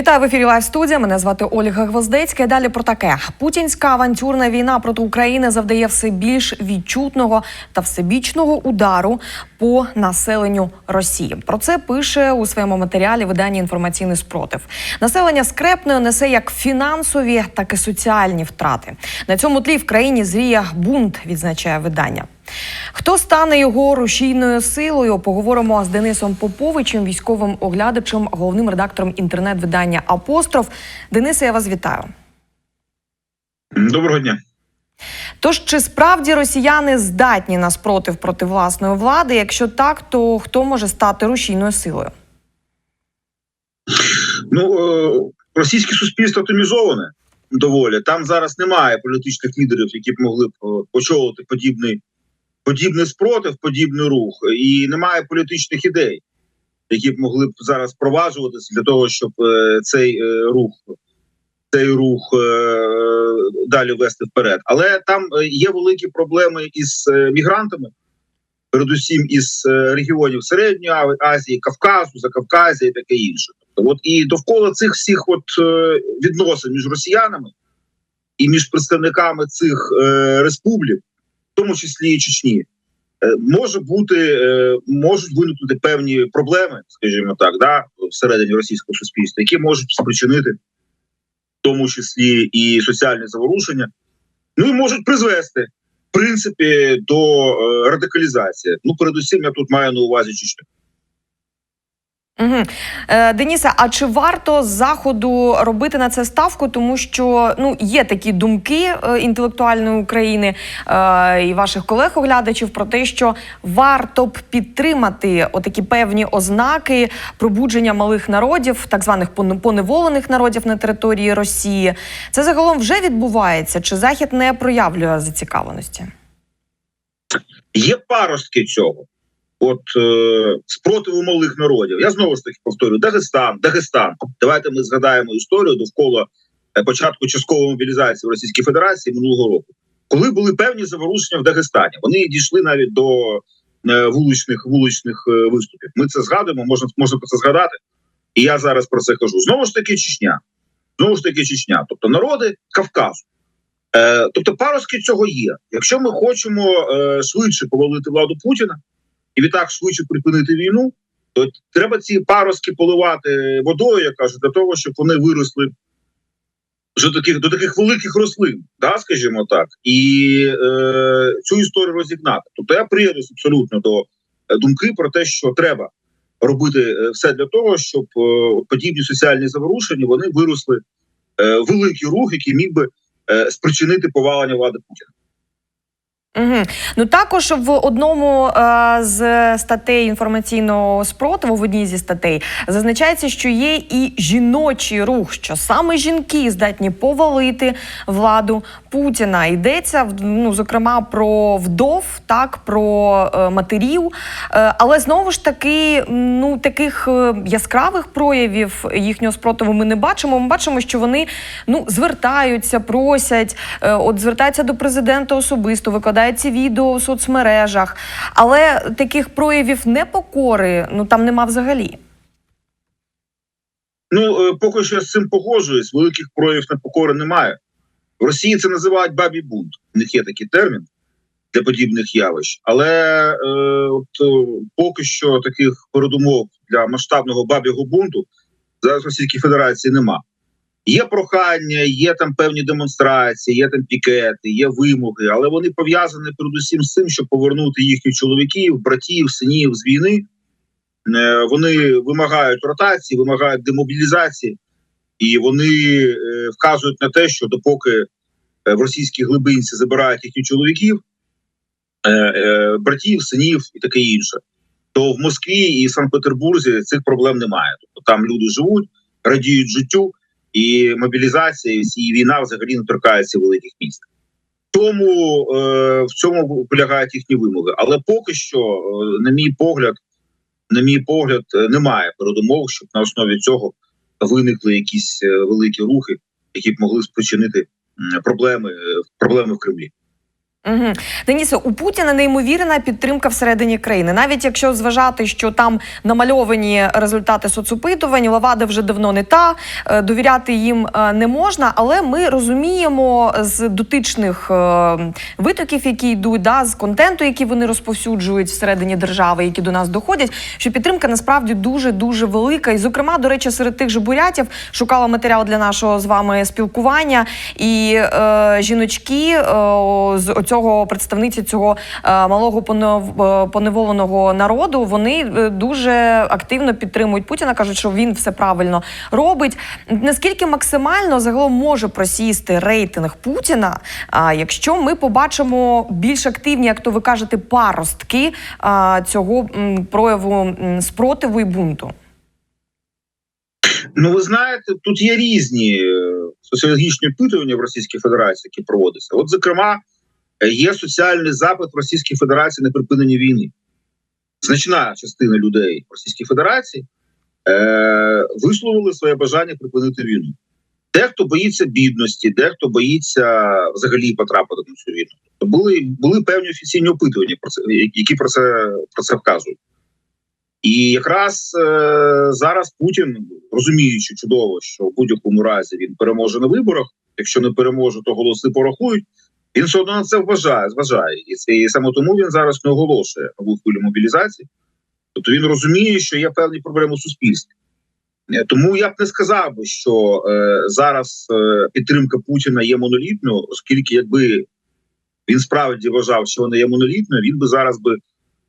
Вітаю в ефірі Лайв студія. Мене звати Ольга Гвоздецька. І Далі про таке: путінська авантюрна війна проти України завдає все більш відчутного та всебічного удару по населенню Росії. Про це пише у своєму матеріалі видання інформаційний спротив. Населення скрепною несе як фінансові, так і соціальні втрати. На цьому тлі в країні зріє бунт, відзначає видання. Хто стане його рушійною силою? Поговоримо з Денисом Поповичем, військовим оглядачем, головним редактором інтернет-видання Апостроф. Денисе, я вас вітаю. Доброго дня. Тож чи справді росіяни здатні на спротив проти власної влади? Якщо так, то хто може стати рушійною силою? Ну е, російське суспільство атомізоване доволі. Там зараз немає політичних лідерів, які б могли б е, очолити подібний подібний спротив, подібний рух, і немає політичних ідей, які б могли б зараз впроваджуватися для того, щоб е, цей е, рух. Цей рух е, далі вести вперед, але там є великі проблеми із мігрантами, передусім із регіонів Середньої Азії, Кавказу, Закавказя і таке інше. Тобто, от і довкола цих всіх от відносин між росіянами і між представниками цих республік, тому числі і Чечні, е, може бути е, можуть виникнути певні проблеми, скажімо так, да, всередині російського суспільства, які можуть спричинити в тому числі і соціальне заворушення, ну і можуть призвести в принципі до е, радикалізації. Ну, передусім, я тут маю на увазі Чечню. Угу. Е, Денисе, а чи варто з заходу робити на це ставку? Тому що ну є такі думки е, інтелектуальної України е, і ваших колег-оглядачів про те, що варто б підтримати отакі певні ознаки пробудження малих народів, так званих пон- поневолених народів на території Росії. Це загалом вже відбувається? Чи захід не проявлює зацікавленості? Є паростки цього. От е, спротиву малих народів. Я знову ж таки повторюю: Дагестан, Дагестан. Давайте ми згадаємо історію довкола е, початку часткової мобілізації в Російській Федерації минулого року, коли були певні заворушення в Дагестані. Вони дійшли навіть до е, вуличних вуличних е, виступів. Ми це згадуємо, можна можна про це згадати. І я зараз про це кажу. Знову ж таки, Чечня. Знову ж таки, Чечня, тобто народи Кавказу. Е, тобто, паростки цього є. Якщо ми хочемо е, швидше повалити владу Путіна відтак швидше припинити війну, то треба ці паростки поливати водою, я кажу, для того, щоб вони виросли вже таких до таких великих рослин, да, скажімо так, і е, цю історію розігнати. Тобто я приєднуюсь абсолютно до е, думки про те, що треба робити е, все для того, щоб е, подібні соціальні заворушення вони виросли е, великий рух, який міг би е, спричинити повалення влади Путіна. Угу. Ну також в одному е, з статей інформаційного спротиву, в одній зі статей, зазначається, що є і жіночий рух, що саме жінки здатні повалити владу Путіна. Йдеться ну, зокрема про вдов, так про е, матерів. Е, але знову ж таки, ну таких е, яскравих проявів їхнього спротиву ми не бачимо. Ми бачимо, що вони ну звертаються, просять, е, от звертаються до президента особисто, викладають ці відео у соцмережах. Але таких проявів непокори ну там нема взагалі. Ну е, поки що я з цим погоджуюсь. Великих проявів непокори немає. В Росії це називають бабі бунт. У них є такий термін для подібних явищ, але е, от е, поки що таких передумов для масштабного бабього бунту зараз Російській Федерації нема. Є прохання, є там певні демонстрації, є там пікети, є вимоги, але вони пов'язані передусім з цим, щоб повернути їхніх чоловіків, братів, синів з війни. Е, Вони вимагають ротації, вимагають демобілізації, і вони е, вказують на те, що допоки е, в російській глибинці забирають їхніх чоловіків, братів, синів і таке інше, то в Москві і Санкт-Петербурзі цих проблем немає. Тобто там люди живуть, радіють життю, і мобілізація, і всі- війна взагалі не торкається великих міст. Тому е, в цьому полягають їхні вимоги. Але поки що, е, на мій погляд, на мій погляд, е, немає передумов, щоб на основі цього виникли якісь е, великі рухи, які б могли спричинити проблеми, проблеми в Кремлі. Угу. Денисе, у Путіна неймовірна підтримка всередині країни. Навіть якщо зважати, що там намальовані результати соцопитувань, Лавада вже давно не та е, довіряти їм е, не можна. Але ми розуміємо з дотичних е, витоків, які йдуть, да, з контенту, який вони розповсюджують всередині держави, які до нас доходять, що підтримка насправді дуже дуже велика. І, зокрема, до речі, серед тих же бурятів шукала матеріал для нашого з вами спілкування, і е, жіночки е, з цього представниці цього е, малого е, поневоленого народу. Вони е, дуже активно підтримують Путіна. кажуть, що він все правильно робить. Наскільки максимально загалом може просісти рейтинг Путіна? А якщо ми побачимо більш активні, як то ви кажете, паростки цього прояву спротиву і бунту? Ну, ви знаєте, тут є різні соціологічні опитування в Російській Федерації, які проводяться. От, зокрема, є соціальний запит в Російській Федерації на припинення війни. Значна частина людей в Російській Федерації е, висловили своє бажання припинити війну. Дехто боїться бідності, дехто боїться взагалі потрапити на цю війну. Були, були певні офіційні опитування, про це, які про це, про це вказують. І якраз е, зараз Путін, розуміючи чудово, що в будь-якому разі він переможе на виборах. Якщо не переможе, то голоси порахують. Він все одно на це вважає, зважає, і це і саме тому він зараз не оголошує нову хвилю мобілізації. Тобто він розуміє, що є певні проблеми у суспільстві. Е, Тому я б не сказав би, що е, зараз е, підтримка Путіна є монолітною, оскільки якби він справді вважав, що вона є монолітною, він би зараз би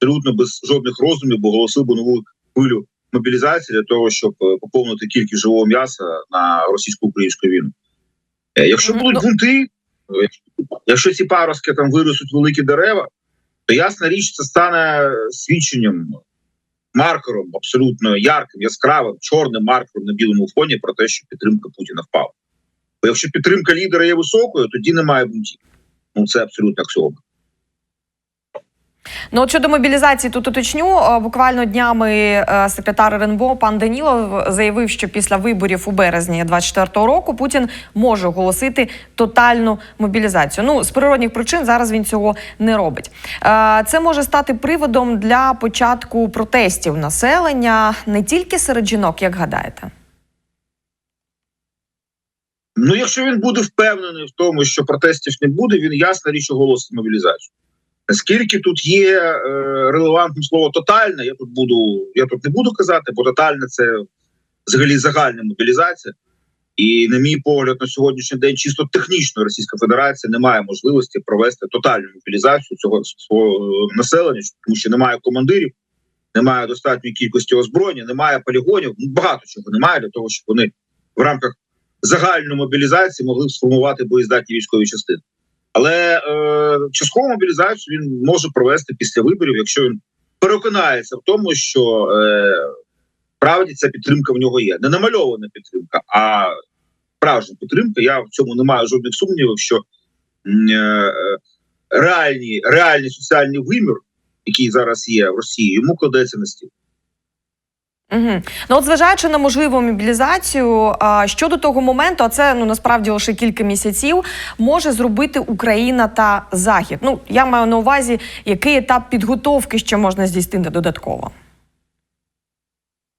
абсолютно без жодних роздумів, бо оголосив би нову хвилю мобілізації для того, щоб е, поповнити кількість живого м'яса на російсько-українську війну. Е, Якщо будуть ну- бунти, якщо ці паростки там виростуть великі дерева, то ясна річ, це стане свідченням, маркером абсолютно ярким, яскравим, чорним маркером на білому фоні про те, що підтримка Путіна впала. Бо якщо підтримка лідера є високою, тоді немає бунтів. Ну це абсолютно аксіома. Ну, от щодо мобілізації, тут уточню. Е, Буквально днями е, секретар РНБО пан Данілов заявив, що після виборів у березні 24-го року Путін може оголосити тотальну мобілізацію. Ну, з природних причин зараз він цього не робить. Е, Це може стати приводом для початку протестів населення не тільки серед жінок, як гадаєте. Ну, якщо він буде впевнений в тому, що протестів не буде, він ясна річ оголосить мобілізацію. Наскільки тут є е, релевантним слово тотальне, я тут буду, я тут не буду казати, бо тотальне це взагалі загальна мобілізація. І, на мій погляд, на сьогоднішній день чисто технічно Російська Федерація не має можливості провести тотальну мобілізацію цього свого е, населення, тому що немає командирів, немає достатньої кількості озброєння, немає полігонів. Ну, багато чого немає для того, щоб вони в рамках загальної мобілізації могли б сформувати боєздатні військові частини. Але е, часткову мобілізацію він може провести після виборів, якщо він переконається в тому, що е, справді ця підтримка в нього є. Не намальована підтримка, а справжня підтримка. Я в цьому не маю жодних сумнівів, що е, реальні, реальний соціальний вимір, який зараз є в Росії, йому кладеться на стіл. Угу. Ну, от зважаючи на можливу мобілізацію, а, що до того моменту, а це ну насправді лише кілька місяців, може зробити Україна та Захід. Ну я маю на увазі, який етап підготовки ще можна здійснити додатково.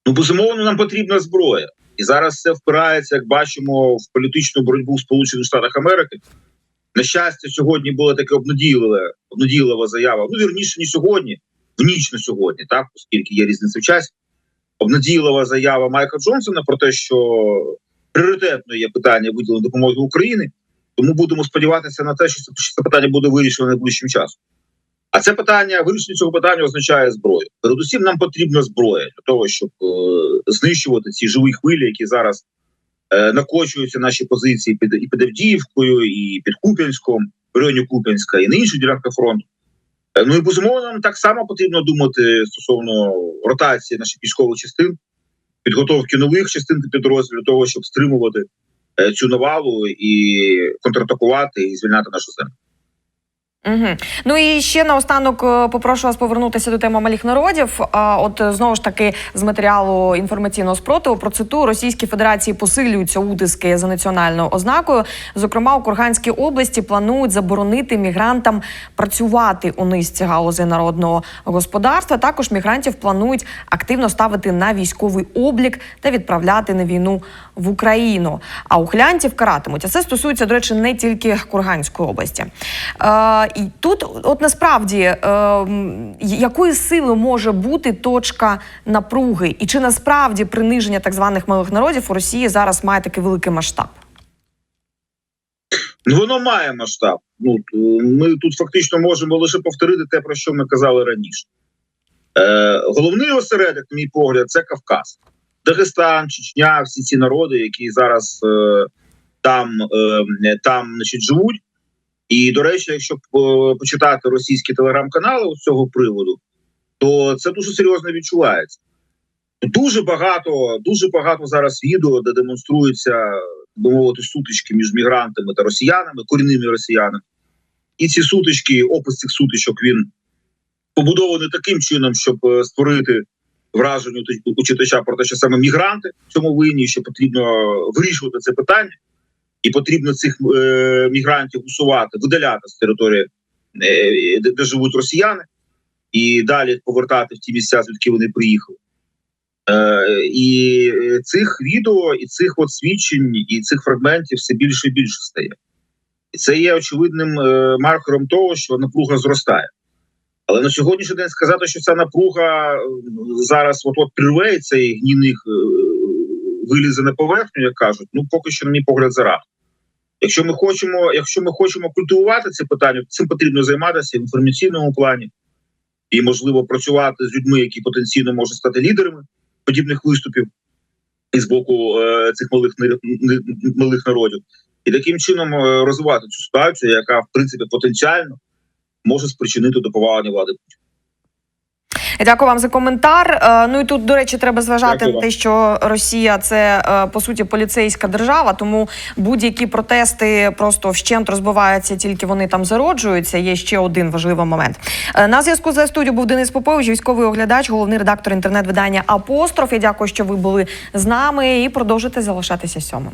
Ну, безумовно, нам потрібна зброя. І зараз це впирається, як бачимо, в політичну боротьбу в Сполучених Штатах Америки. На щастя, сьогодні була така обнадійлива, обнадійлива заява. Ну, вірніше, не сьогодні, в ніч на сьогодні, так, оскільки є різниця в часі. Обнадійлива заява Майка Джонсона про те, що пріоритетно є питання виділення допомоги Україні. Тому будемо сподіватися на те, що це, що це питання буде вирішено найближчим часом. А це питання, вирішення цього питання означає зброю. Передусім, нам потрібна зброя для того, щоб е, знищувати ці живі хвилі, які зараз е, накочуються наші позиції під і під Авдіївкою, і під Куп'янськом, в районі Куп'янська, і на інших ділянках фронту. Е, ну і безумовно, нам так само потрібно думати стосовно ротації наших військових частин, підготовки нових частин підрозділів для того, щоб стримувати е, цю навалу і контратакувати і звільняти нашу землю. Угу. Ну і ще наостанок е, попрошу вас повернутися до теми малих народів. От е, знову ж таки з матеріалу інформаційного спротиву процитую Російській Федерації посилюються утиски за національною ознакою. Зокрема, у Курганській області планують заборонити мігрантам працювати у низці галузей народного господарства. Також мігрантів планують активно ставити на військовий облік та відправляти на війну в Україну. А ухилянтів каратимуть. А це стосується, до речі, не тільки Курганської області. І тут, от насправді, е, якої сили може бути точка напруги, і чи насправді приниження так званих малих народів у Росії зараз має такий великий масштаб? Ну, воно має масштаб. Ну ми тут фактично можемо лише повторити те, про що ми казали раніше. Е, головний осередок, на мій погляд, це Кавказ, Дагестан, Чечня, всі ці народи, які зараз е, там, е, там значить, живуть. І до речі, якщо почитати російські телеграм-канали з цього приводу, то це дуже серйозно відчувається. Дуже багато, дуже багато зараз відео, де демонструються мовити, сутички між мігрантами та росіянами, корінними росіянами. І ці сутички, опис цих сутичок, він побудований таким чином, щоб е, створити враження у- у читача про те, що саме мігранти в цьому винні, що потрібно вирішувати це питання, і потрібно цих е, мігрантів усувати, видаляти з території, е, де, де живуть росіяни, і далі повертати в ті місця, звідки вони приїхали. Е, і е, цих відео, і цих от свідчень, і цих фрагментів все більше і більше стає. І це є очевидним е, маркером того, що напруга зростає. Але на сьогоднішній день сказати, що ця напруга е, зараз от от прирве і цей гнійник е, вилізе на поверхню, як кажуть, ну поки що, на мій погляд, зарано. Якщо ми хочемо, якщо ми хочемо культивувати це питання, цим потрібно займатися в інформаційному плані і, можливо, працювати з людьми, які потенційно можуть стати лідерами подібних виступів із боку е, цих малих малих народів, і таким чином е, розвивати цю ситуацію, яка в принципі потенціально може спричинити до повалення влади. Дякую вам за коментар. Е, Ну і тут, до речі, треба зважати на те, що Росія це е, по суті поліцейська держава, тому будь-які протести просто вщент розбиваються, тільки вони там зароджуються. Є ще один важливий момент. Е, На зв'язку з студією був Денис Попович, військовий оглядач, головний редактор інтернет-видання Апостроф. Я дякую, що ви були з нами і продовжуйте залишатися сьомим.